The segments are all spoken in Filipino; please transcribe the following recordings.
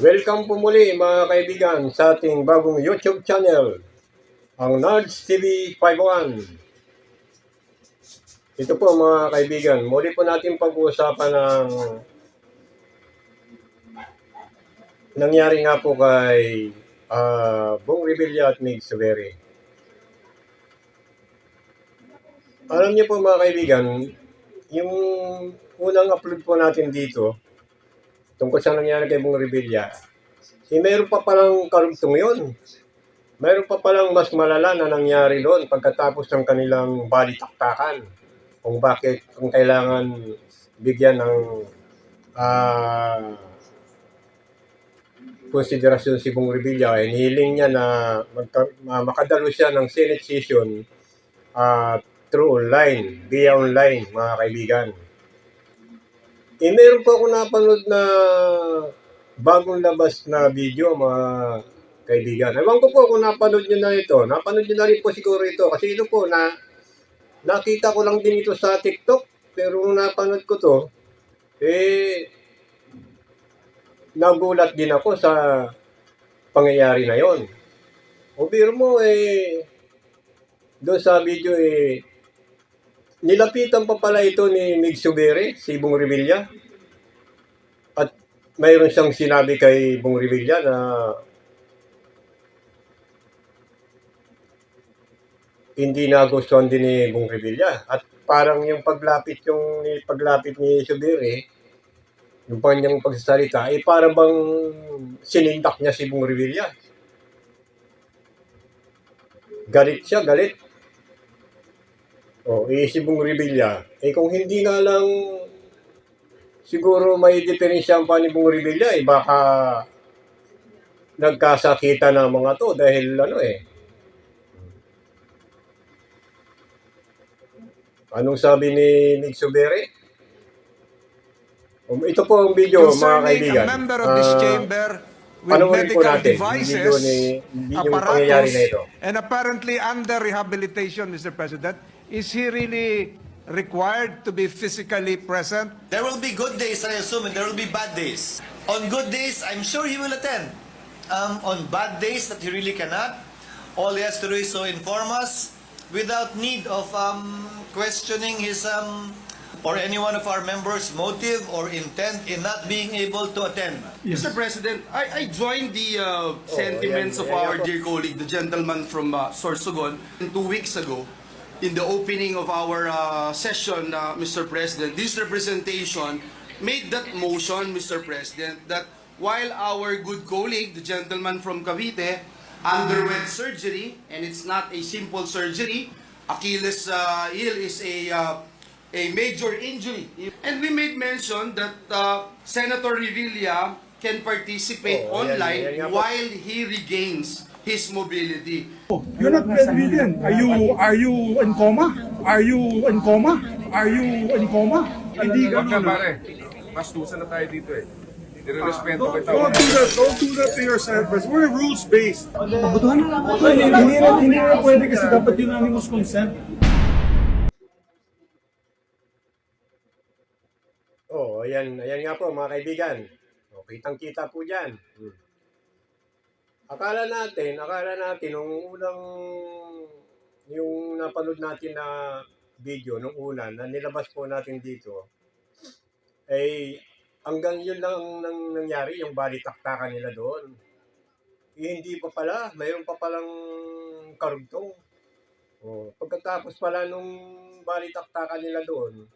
Welcome po muli mga kaibigan sa ating bagong YouTube channel, ang Nards TV 51. Ito po mga kaibigan, muli po natin pag-uusapan ng nangyari nga po kay uh, Bong Revilla at Mig Severi. Alam niyo po mga kaibigan, yung unang upload po natin dito, tungkol sa nangyari kay Bong Revilla, eh, meron pa palang karugtong yun. Meron pa palang mas malala na nangyari doon pagkatapos ng kanilang balitaktakan. Kung bakit, kung kailangan bigyan ng ah, konsiderasyon si Bong Revilla, eh, nihiling niya na magka, ma- makadalo siya ng Senate session ah, through online, via online, mga kaibigan. Eh, meron po ako napanood na bagong labas na video, mga kaibigan. Ewan ko po kung napanood nyo na ito. Napanood nyo na rin po siguro ito. Kasi ito po, na, nakita ko lang din ito sa TikTok. Pero nung napanood ko to, eh, nagulat din ako sa pangyayari na yon. O biro mo, eh, doon sa video, eh, Nilapitan pa pala ito ni Mig Subere, si Bong Revilla. At mayroon siyang sinabi kay Bong Revilla na hindi nagustuhan din ni Bong Revilla. At parang yung paglapit yung paglapit ni Subere, yung kanyang pagsasalita, ay parang bang sinindak niya si Bong Revilla. Galit siya, galit. O, iisip mong Revilla. Eh kung hindi nga lang siguro may diferensya pa ni Bong Revilla, eh baka nagkasakita na mga to dahil ano eh. Anong sabi ni Nick Subere? Um, ito po ang video mga kaibigan. a member of this Ah, chamber with panoorin medical devices, ni apparatus, na ito. and apparently under rehabilitation, Mr. President, is he really required to be physically present? There will be good days, I assume, and there will be bad days. On good days, I'm sure he will attend. Um, on bad days that he really cannot, all he has to do is to inform us without need of um, questioning his um, or any one of our members' motive or intent in not being able to attend. Mr. President, I, I joined the uh, sentiments yan- of yan our ako. dear colleague, the gentleman from uh, Sorsogon, two weeks ago, in the opening of our uh, session, uh, Mr. President. This representation made that motion, Mr. President, that while our good colleague, the gentleman from Cavite, underwent surgery, and it's not a simple surgery, Achilles uh, heel is a uh, a major injury. And we made mention that uh, Senator Revilla can participate Oh, online yan nga po. while he regains his mobility. You're not bedridden. Are you are you in coma? Are you in coma? Are you in coma? Hindi Huwag na ganun. pare. Bastusan na tayo dito eh. Nirerespeto Don't, kita. don't do that. Don't do that to yourself. We're rules based. Pabutuhan na Hindi hindi na hindi na pwede kasi dapat unanimous consent. Oh, ayan, ayan nga po mga kaibigan. O, kitang-kita po dyan. Hmm. Akala natin, akala natin, nung unang, yung napanood natin na video, nung una, na nilabas po natin dito, ay hanggang yun lang ang nang, nangyari, yung balitaktakan nila doon. Eh, hindi pa pala, mayroon pa palang karugtong. Oh, pagkatapos pala nung balitaktakan nila doon,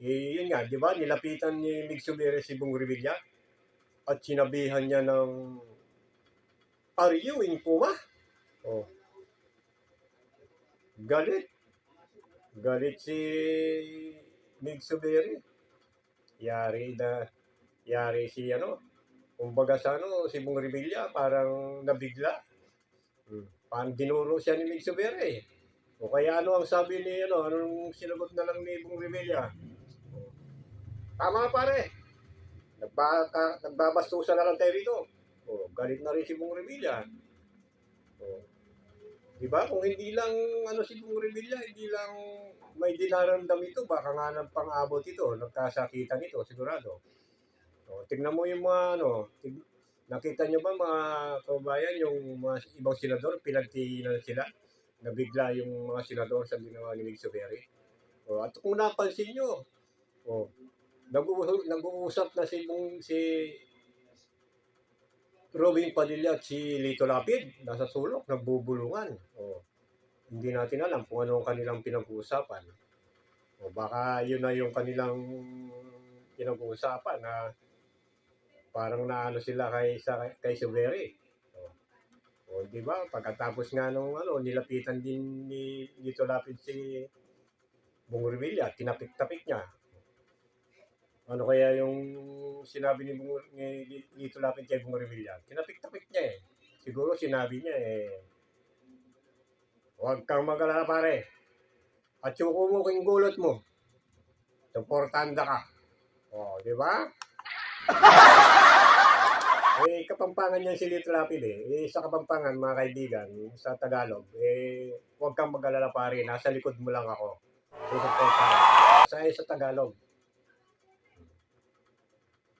eh, yun nga, di ba? Nilapitan ni Mig Subere si Bong Revilla at sinabihan niya ng Are you in coma? Oh. Galit. Galit si Mig Subere. Yari na, yari si ano, kumbaga sa ano, si Bong Revilla parang nabigla. Hmm. Parang dinuro siya ni Mig Subere. O kaya ano ang sabi ni ano, anong sinagot na lang ni Bong Revilla? Tama pare. Nagba, ka, nagbabastusan na lang tayo rito. Oh, galit na rin si Bong Revilla. Oh. Di ba? Kung hindi lang ano si Bong Revilla, hindi lang may dinaramdam ito, baka nga ng pang-abot ito, nagkasakitan ito, sigurado. Oh, tignan mo yung mga ano, tig- Nakita nyo ba mga kababayan, yung mga ibang senador, pinagtigilan sila? Nabigla yung mga senador sa ginawa ni Mig. O, at kung napansin nyo, o, nag-uusap, na si, si Robin Padilla at si Lito Lapid, nasa sulok, nagbubulungan. O, hindi natin alam kung ano ang kanilang pinag-uusapan. O baka yun na yung kanilang pinag-uusapan na parang naano sila kay sa kay Suberi. O, o di ba? Pagkatapos nga nung ano, nilapitan din ni dito lapit si Bung Revilla, tinapik-tapik niya. Ano kaya yung sinabi ni Bung ni dito lapit kay Bung Revilla? Tinapik-tapik niya eh. Siguro sinabi niya eh, Huwag kang mag-alala pare. At yung kumuking gulot mo, suportanda ka. O, di ba? eh, kapampangan niyan si Little Lapid eh. eh. Sa kapampangan, mga kaibigan, sa Tagalog, eh, huwag kang mag-alala pare. Nasa likod mo lang ako. Susuportahan. Sa sa Tagalog.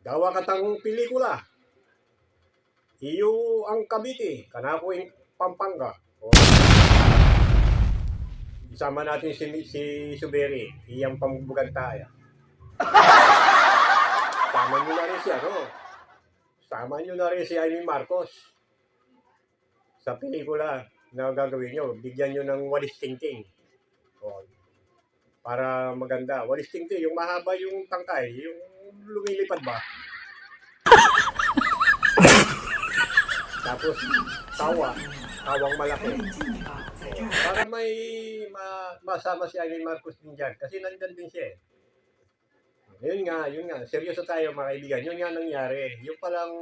Gawa ka tang pelikula. Iyo ang Cavite, kanako yung Pampanga. O, Isama natin si, si Suberi, iyang pambugan tayo. Sama nyo na rin si ano, sama nyo na rin si Amy Marcos sa pelikula na gagawin nyo. Bigyan nyo ng walis tingting. O, para maganda. Walis tingting, yung mahaba yung tangkay, yung lumilipad ba? Tapos, tawa, tawang malaki. Para may ma, masama si Aileen Marcos din dyan. Kasi nandyan din siya eh. Yun nga, yun nga. Seryoso tayo mga kaibigan. Yun nga nangyari. Yung palang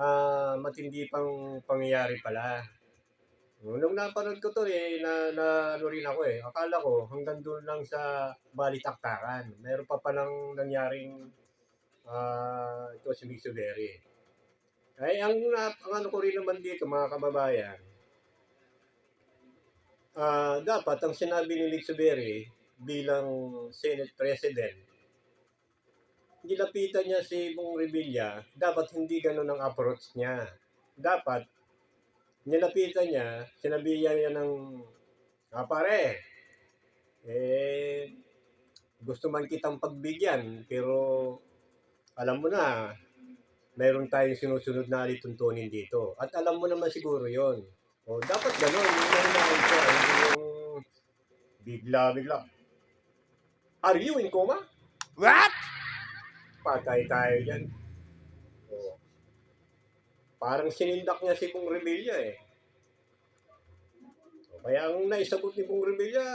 ah, matindi pang pangyayari pala. Nung napanood ko to eh, na, na ano rin ako eh. Akala ko hanggang doon lang sa balitaktakan. Meron pa palang nangyaring ah, ito si Suveri. Ay, ang, ang ano ko rin naman dito mga kababayan, Ah, dapat ang sinabi ni Suberi bilang Senate President, nilapitan niya si Bong Revilla, dapat hindi ganun ang approach niya. Dapat, nilapitan niya, sinabi niya ng, ah pare, eh, gusto man kitang pagbigyan, pero alam mo na, mayroon tayong sinusunod na alituntunin dito. At alam mo naman siguro yon o, dapat gano'n. Yung nahinahon yung bigla-bigla. Are you in coma? What? Patay tayo dyan. Parang sinindak niya si Bong Revilla eh. Kaya ang naisagot ni Bong Revilla,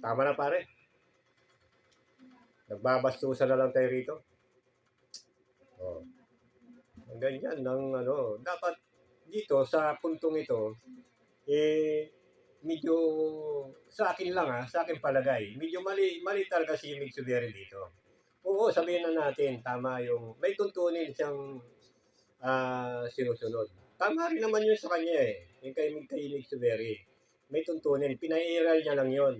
tama na pare. Nagbabastusan na lang tayo rito. O, ang ganyan ng ano, dapat dito sa puntong ito, eh, medyo sa akin lang ha, sa akin palagay, medyo mali, mali talaga si Mig Suberi dito. Oo, sabihin na natin, tama yung, may tuntunin siyang ah, sinusunod. Tama rin naman yun sa kanya eh, yung kay, kay Mig Suberi. May tuntunin, pinairal niya lang yon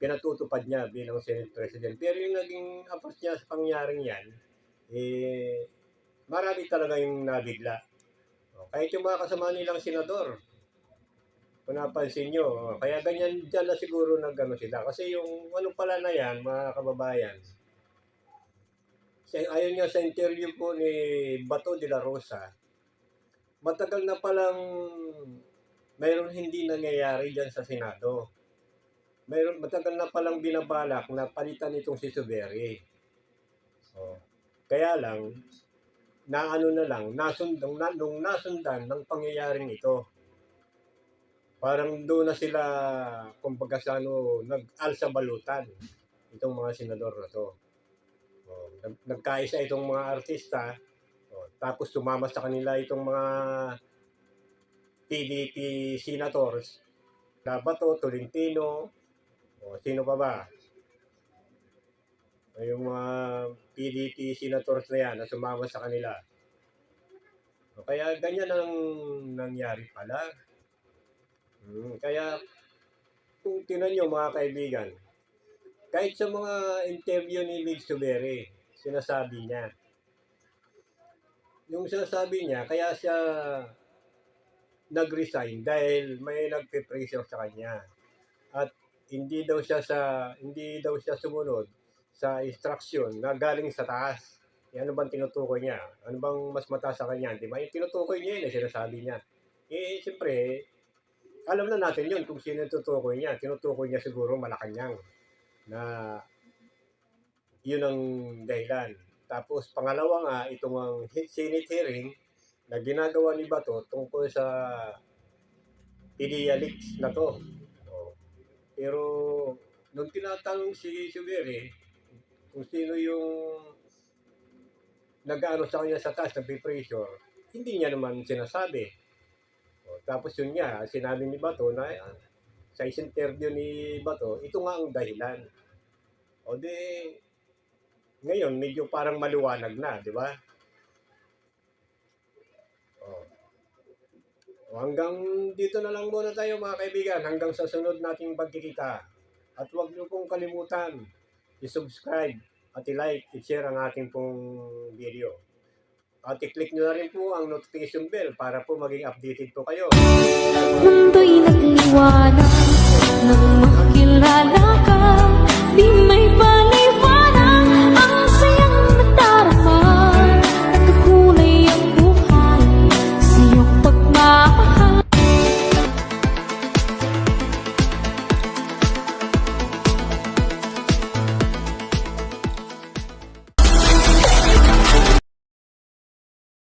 pinatutupad niya bilang Senate President. Pero yung naging approach niya sa pangyaring yan, eh, marami talaga yung nabigla. O, Kahit yung mga kasama nilang senador, kung napansin nyo, o, kaya ganyan dyan na siguro nagano sila. Kasi yung ano pala na yan, mga kababayan, ayon nga sa interview po ni Bato de la Rosa, matagal na palang mayroon hindi nangyayari dyan sa Senado. Mayroon, matagal na palang binabalak na palitan itong si Suberi. O, kaya lang, na ano na lang, nasundang, na, nung nasundan ng pangyayaring ito. Parang doon na sila, kumbaga sa ano, nag-alsa balutan itong mga senador na to. Nag, nagkaisa itong mga artista, tapos sumama sa kanila itong mga PDP senators, Labato, Tolentino, o sino pa ba? yung mga PDP senators na yan na sumama sa kanila. O, Kaya ganyan ang nangyari pala. Hmm, kaya kung tinan nyo mga kaibigan, kahit sa mga interview ni Mig Suberi, sinasabi niya, yung sinasabi niya, kaya siya nag-resign dahil may nagpe-pressure sa kanya. At hindi daw siya sa hindi daw siya sumunod sa instruction na galing sa taas. Eh, ano bang tinutukoy niya? Ano bang mas mataas sa kanya? Di ba? Yung tinutukoy niya yun, eh, sinasabi niya. Eh, siyempre, alam na natin yun kung sino tutukoy niya. Tinutukoy niya siguro Malacanang na yun ang dahilan. Tapos pangalawa nga, itong ang Senate hearing na ginagawa ni Bato tungkol sa PDEA leaks na to. Pero nung tinatanong si Subiri kung sino yung nag-ano sa kanya sa taas, nagpe-pressure, hindi niya naman sinasabi. O, tapos yun nga, sinabi ni Bato na sa isang ni Bato, ito nga ang dahilan. O di, ngayon medyo parang maliwanag na, di ba? O, hanggang dito na lang muna tayo mga kaibigan, hanggang sa sunod nating pagkikita. At huwag niyo pong kalimutan, i-subscribe at i-like, i-share ang ating pong video. At i-click nyo na rin po ang notification bell para po maging updated po kayo. Mundo'y nagliwanag ng makilala